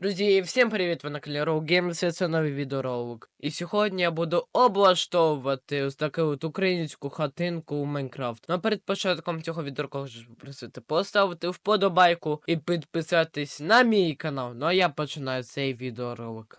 Друзі, всім привіт! Ви на каналі Row Games, це новий відеоролик. І сьогодні я буду облаштовувати ось таку от українську хатинку у Майнкрафт. Ну перед початком цього відеоролику хочу попросити поставити вподобайку і підписатись на мій канал. Ну а я починаю цей відеоролик.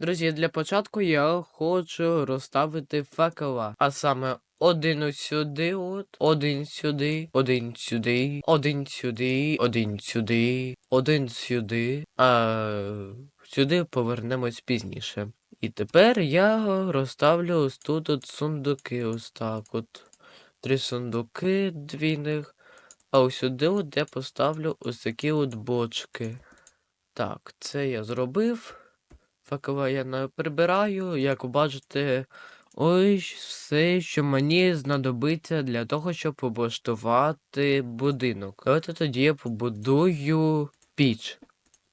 Друзі, для початку я хочу розставити факела, а саме один сюди, от, один сюди, один сюди, один сюди, один сюди, один сюди, а сюди повернемось пізніше. І тепер я розставлю ось тут от сундуки, ось так от. Три сундуки двійних. А ось сюди от я поставлю ось такі от бочки. Так, це я зробив. Факела я прибираю, як ви бачите, ось все, що мені знадобиться для того, щоб облаштувати будинок. Давайте тоді я побудую піч.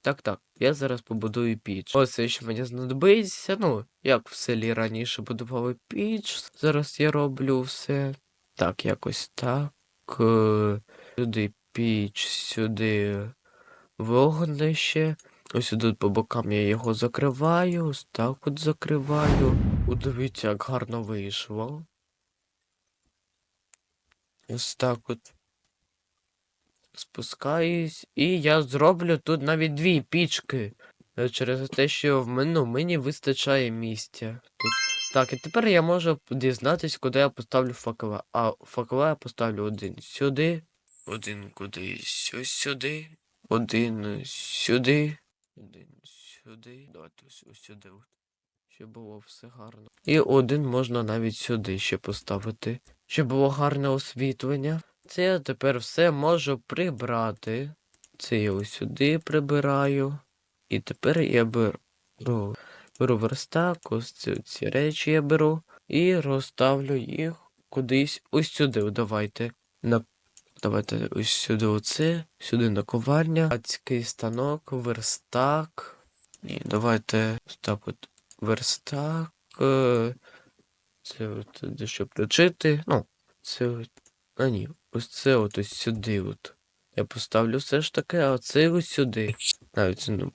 Так, так, я зараз побудую піч. Ось все, що мені знадобиться. Ну, як в селі раніше будували піч. Зараз я роблю все. Так, якось так. е, Сюди піч, сюди вогнище. Ось тут по бокам я його закриваю, ось так от закриваю. О, дивіться, як гарно вийшло. Ось так от. Спускаюсь, і я зроблю тут навіть дві пічки. Е, Через те, що в мене, мені вистачає місця. Тут. Так, і тепер я можу дізнатись, куди я поставлю факела. А факела я поставлю один сюди, один кудись ось сюди, один сюди. Один сюди. Давайте ось, ось сюди. От. Щоб було все гарно. І один можна навіть сюди ще поставити. Щоб було гарне освітлення. Це я тепер все можу прибрати. Це я ось сюди прибираю. І тепер я беру, беру верстак, ось ці, ці речі я беру. І розставлю їх кудись ось сюди. Давайте. На Давайте ось сюди оце, сюди наковальня, адський станок, верстак. Ні, давайте так от верстак. е, Це от де що включити. Ну, це от. А ні, ось це от ось сюди от. Я поставлю все ж таки, а це ось сюди. Навіть ну,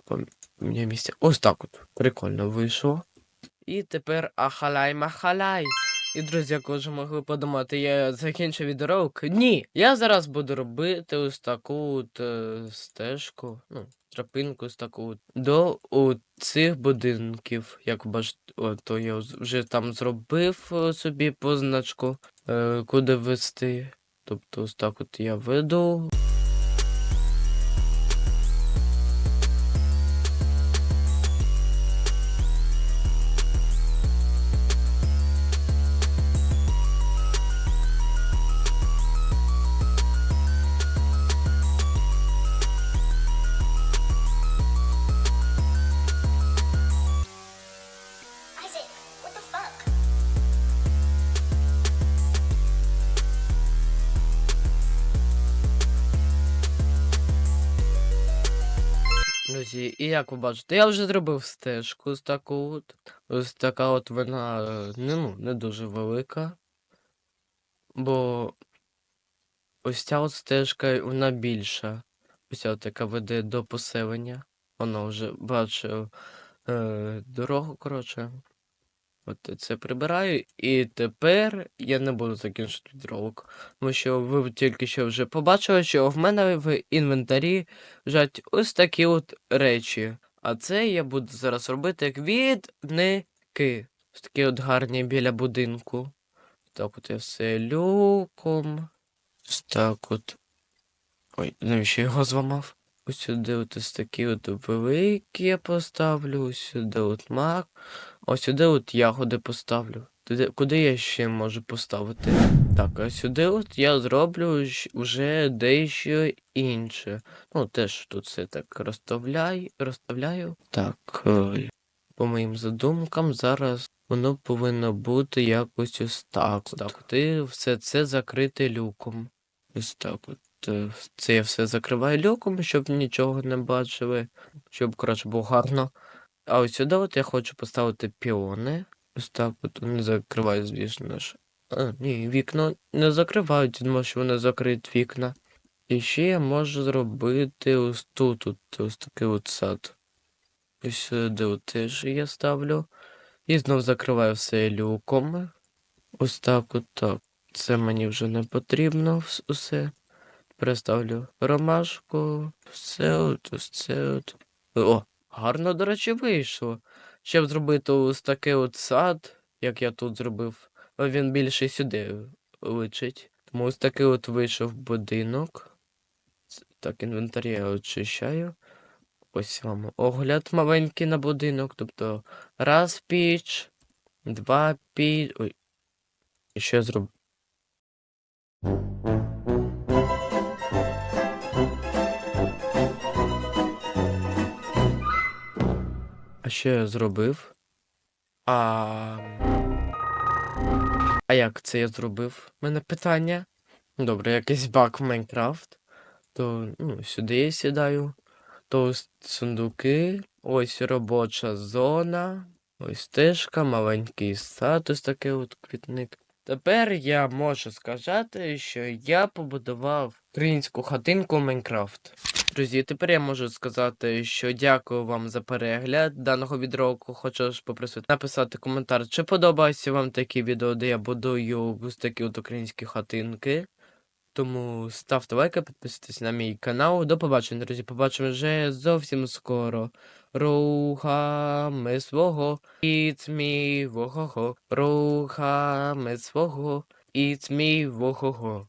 поміняю місця. Ось так от. Прикольно вийшло. І тепер ахалай махалай. І, друзі, як ви вже могли подумати, я закінчив відеоролик. Ні! Я зараз буду робити ось таку от е, стежку, ну, тропинку ось таку от, до от цих будинків. Як бачите, то я вже там зробив е, собі позначку, е, куди вести. Тобто ось так от я веду. І як ви бачите, я вже зробив стежку ось таку от. Ось така от вона е, не, ну, не дуже велика. Бо ось ця от стежка, вона більша. Ось ця от, яка веде до поселення. Вона вже бачив е, дорогу, коротше. От це прибираю. І тепер я не буду закінчити відролик. Тому що ви тільки що вже побачили, що в мене в інвентарі лежать ось такі от речі. А це я буду зараз робити як відники. Ось такі от гарні біля будинку. Так от я все люком. Ось так от. Ой, навіщо я його зламав? Ось сюди от ось такі от великі я поставлю, ось сюди от мак. Ось сюди от ягоди поставлю. Куди я ще можу поставити? Так, а сюди от я зроблю вже дещо інше. Ну, теж тут все так розставляю, розставляю. Так, е, по моїм задумкам, зараз воно повинно бути якось ось так. Ось так, от, і все це закрите люком. Ось так от. е, Це я все закриваю люком, щоб нічого не бачили, щоб, коротше, було гарно. А ось сюди от я хочу поставити піони. Ось так от вони закривають, звісно ж, А, ні, вікна не закривають, тому що вони закриють вікна. І ще я можу зробити ось тут, от, ось такий от сад. Ось сюди от теж я ставлю. І знов закриваю все люком. Ось так от так. Це мені вже не потрібно усе. Переставлю ромашку, все от, ось це от. О, гарно, до речі, вийшло. Щоб зробити ось такий от сад, як я тут зробив, а він більше сюди личить. Тому ось такий от вийшов будинок. Так, інвентар я очищаю. Ось вам огляд маленький на будинок. Тобто раз піч, два піч. Ой. І що я зроблю? Я зробив? А. А як це я зробив? У мене питання. Добре, якийсь баг в Майнкрафт. То ну, сюди я сідаю. То ось сундуки, ось робоча зона, ось стежка, маленький сад, ось такий от квітник. Тепер я можу сказати, що я побудував українську хатинку Майнкрафт. Друзі, тепер я можу сказати, що дякую вам за перегляд даного відеоку. Хочу ж попросити написати коментар, чи подобаються вам такі відео, де я будую ось такі от українські хатинки. Тому ставте лайки, підписуйтесь на мій канал. До побачення, друзі. Побачимо вже зовсім скоро. Рухами свого, it's me, вого-го. Рухами свого, it's me, вого-го.